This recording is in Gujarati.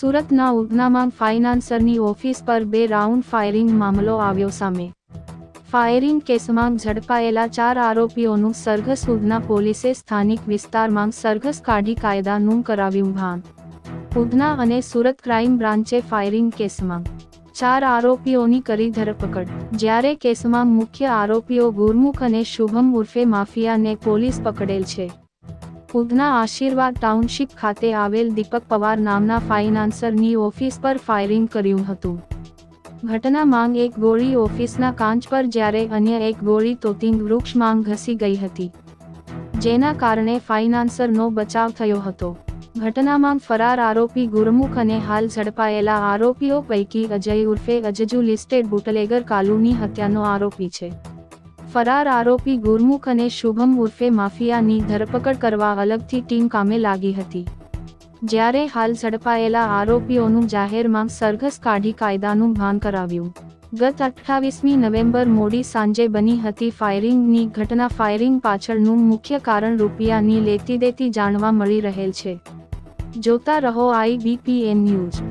સુરતના ઉધનામાં ફાઇનાન્સરની ઓફિસ પર બે રાઉન્ડ ફાયરિંગ મામલો આવ્યો સામે. ફાયરિંગ કેસમાં ઝડપાયેલા ચાર આરોપીઓનું સરઘસ ઉધના પોલીસે સ્થાનિક વિસ્તારમાં સરઘસ કાઢી કાયદાનું કરાવ્યું ભાન. ઉધના અને સુરત ક્રાઇમ બ્રાન્ચે ફાયરિંગ કેસમાં ચાર આરોપીઓની કરી ધરપકડ. જ્યારે કેસમાં મુખ્ય આરોપીઓ ગુરમુખ અને શુભમ ઉર્ફે માફિયાને પોલીસ પકડેલ છે. ઉધના આશીર્વાદ ટાઉનશીપ ખાતે આવેલ દીપક પવાર નામના ફાઇનાન્સરની ઓફિસ પર ફાયરિંગ કર્યું હતું. ઘટના માંગ એક ગોળી ઓફિસના કાંચ પર જ્યારે અન્ય એક ગોળી તોતિંગ વૃક્ષમાં ઘસી ગઈ હતી. જેના કારણે ફાઇનાન્સરનો બચાવ થયો હતો. ઘટનામાં ફરાર આરોપી ગુરમુખ અને હાલ ઝડપાયેલા આરોપીઓ પૈકી અજય ઉર્ફે અજજુ લિસ્ટેડ બુટલેગર કાલુની હત્યાનો આરોપી છે. ફરાર આરોપી ગુરમુખ અને શુભમ ઉર્ફે માફિયાની ધરપકડ કરવા અલગથી ટીમ કામે લાગી હતી. જ્યારે હાલ ઝડપાયેલા આરોપીઓનું જાહેરમાં સરઘસ કાઢી કાયદાનું ભાન કરાવ્યું. ગત અઠ્ઠાવીસમી નવેમ્બર મોડી સાંજે બની હતી ફાયરિંગની ઘટના. ફાયરિંગ પાછળનું મુખ્ય કારણ રૂપિયાની લેતી દેતી જાણવા મળી રહેલ છે. જોતા રહો આઈબીપીએન ન્યૂઝ.